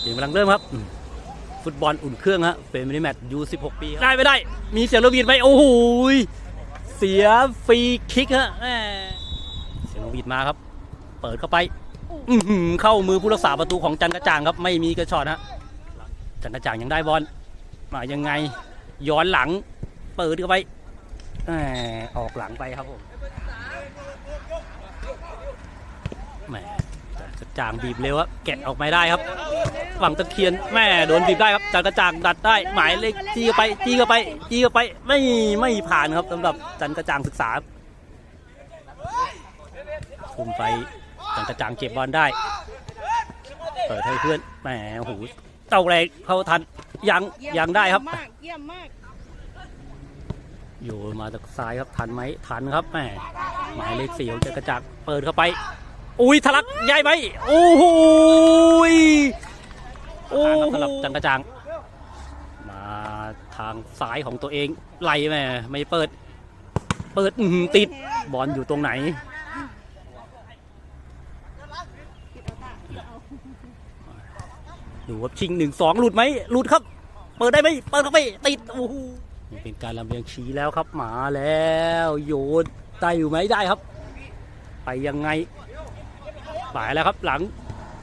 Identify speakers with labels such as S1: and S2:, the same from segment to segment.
S1: เกมกำลังเริ่มครับอืมฟุตบอลอุ่นเครื่องฮะเป็นมินิแมตช์ยู16ปีครับได้ไม่ได้ มีเสียงระเบีดไหมโอ้โหยเสียฟรีคิกฮะแหม่เสียงระเบีดมาครับ เปิดเข้าไปอื้อหือเข้ามือผู้รักษาประตูของจันกระจ่างครับ ไม่มีกระชอนฮะจันกระจ่างยังได้บอลมายังไงย้อนหลัง เปิดเข้าไปแหมออกหลังไปครับผมแหมจันกระจ่างบีบเร็วครับแกะออกมาได้ครับ ฝั่งตะเคียนแม่โดนบีบได้ครับจันกระจ่างดัดได้หมายเลขจี้เข้าไปจี้เข้าไปจี้เข้าไปไม่ไม่ผ่านครับสำหรับจันกระจ่างศึกษาคุมไปจันกระจ่างเก็บบอลได้เปิดให้เพื่อนแหมโอ้โหเต่าแรงเข้าทันยัง
S2: ยั
S1: งได้ครับ
S2: เยี่ยมมากเยี่มา
S1: จากซ้ายครับทันไหมทันครับแหมหมายเลขสี่ของจันกระจ่างเปิดเข้าไปอุ้ยทะลักใหญ่ไหมโอ้โหย โอ้โหสำหรับจันกระจ่าง มาทางซ้ายของตัวเองไล่แม่ไม่เปิด เปิดติดบอลอยู่ตรงไหนดูว่าชิงหนึ่งสองหลุดไหมหลุดครับ เปิดได้ไหมเปิดเข้าไปติดโอ้โหเป็นการลำเลียงชี้แล้วครับหมาแล้วโยนได้อยู่ไหมได้ครับ ไปยังไงไปแล้วครับหลัง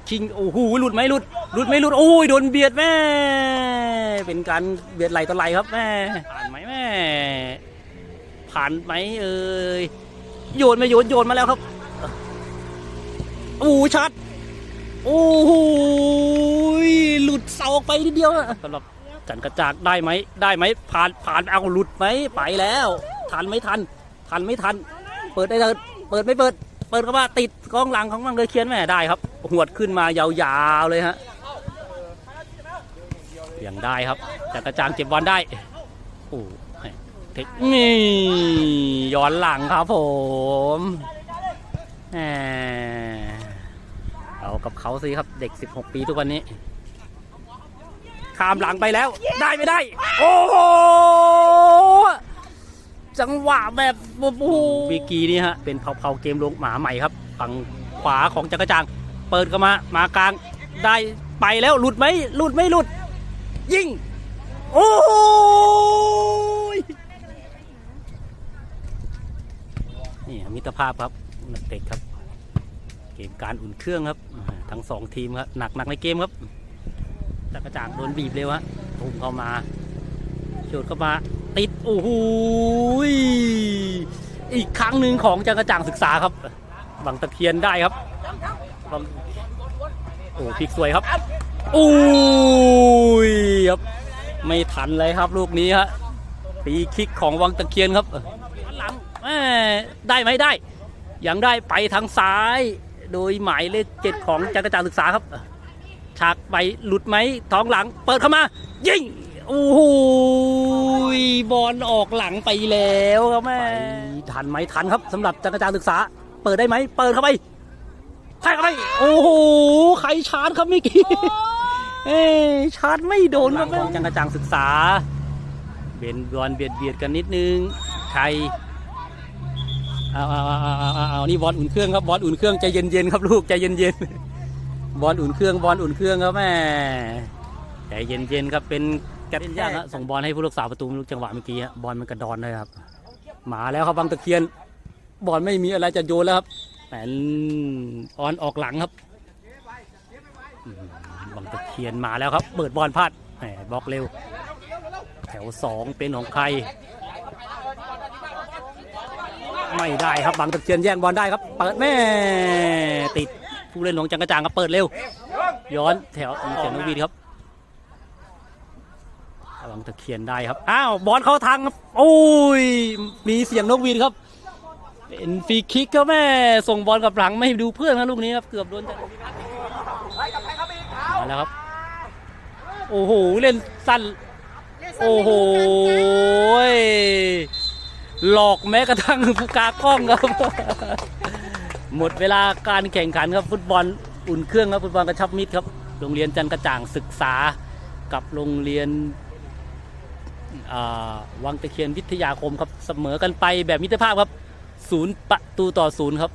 S1: ชิงโอ้โหหลุดไหมหลุดหลุดไหมหลุดโอ้ยโดนเบียดแม่เป็นการเบียดไหลต่อไหลครับแม่ผ่านไหมแม่ผ่านไหมเอ่ยโยนมาโยนโยนมาแล้วครับโอ้โหชัดโอ้โหหลุดเสาออกไปทีเดียวสำหรับจันกระจากได้ไหมได้ไหมผ่านผ่านเอาหลุดไหมไปแล้ว ทันไม่ทัน ทันไม่ทัน เปิดได้เลยเปิดไม่เปิด เปิดก็ว่าติดกองหลังของมังเลยเคียนแม่ได้ครับ หวดขึ้นมายาวๆเลยฮะยังได้ครับจันกระจางเก็บบอลได้โอ้เทคนี่ย้อนหลังครับผมแหมเอากับเขาสิครับเด็ก 16 ปีทุกวันนี้ ข้ามหลังไปแล้ว ได้ไม่ได้ โอ้โห จังหวะแบบโอ้โหวิกีนี่ฮะเป็นเผาๆเกมลงหมาใหม่ครับฝั่งขวาของจักรจังเปิดเข้ามามากลางได้ไปแล้วหลุดไหมหลุดไม่หลุด ยิงโอ้โหนี่มิตรภาพครับนักเตะครับ เกมการอุ่นเครื่องครับ ทั้งสองทีมครับหนักหนักในเกมครับจักรจางโดนบีบเร็วฮะทุ่มเข้ามา โยนเข้ามาติดโอ้โหยอีกครั้งหนึ่งของจักรจ่างศึกษาครับบังตะเคียนได้ครับบังโอ้พลิกสวยครับโอ้ยครับไม่ทันเลยครับลูกนี้ฮะปีคิกของวังตะเคียนครับหลังได้ไหมได้ ยังได้ไปทางซ้าย โดยหมายเลขเจ็ดของจักรจางศึกษาครับฉากไปหลุดไหมท้องหลังเปิดเข้ามา ยิง โอ้โหยบอลออกหลังไปแล้วครับแม่ทันไหมทันครับสำหรับจักรจางศึกษา เปิดได้ไหมเปิดเข้าไปใช่เข้าไปโอ้โหใครชาร์จครับเมื่อกี้เอ้ยชาร์จไม่โดนครับของจักรจางศึกษาเบียดบอลเบียดเบียดกันนิดนึงใครเอาเอาเอาเอาเอาเอานี่บอลอุ่นเครื่องครับบอลอุ่นเครื่องใจเย็นๆครับลูกใจเย็นๆบอลอุ่นเครื่องบอลอุ่นเครื่องครับแม่ใจเย็นๆครับเป็น กระเล่นยากฮะส่งบอลให้ผู้รักษาประตูลูกจังหวะเมื่อกี้ฮะบอลมันกระดอนเลยครับ มาแล้วครับบางตะเคียน บอลไม่มีอะไรจะโยนแล้วครับแต่ออนออกหลังครับอืมบางตะเคียนมาแล้วครับ เปิดบอลพลาดแหมบล็อกเร็ว แถวสองเป็นของใคร ไม่ได้ครับบางตะเคียนแย่งบอลได้ครับ เปิดแม่ติดผู้เล่นของจังกระจ่างครับเปิดเร็ว ย้อนแถวมีเสียงนกหวีดครับ บางตะเคียนได้ครับอ้าวบอลเข้าทางครับโอ้ยมีเสียงนกหวีดครับ เป็นฟรีคิกครับแม่ส่งบอลกับหลังไม่ดูเพื่อนนะลูกนี้ครับเกือบโดนจังมาแล้วครับ โอ้โหเล่นสั้นโอ้โหหลอกแม้กระทั่งผู้กากล้องครับ หมดเวลาการแข่งขันครับฟุตบอลอุ่นเครื่องครับฟุตบอลกระชับมิตรครับโรงเรียนจันกระจ่างศึกษากับโรงเรียน วังตะเคียนวิทยาคมครับเสมอกันไปแบบมิตรภาพครับศูนย์ประตูต่อศูนย์ครับ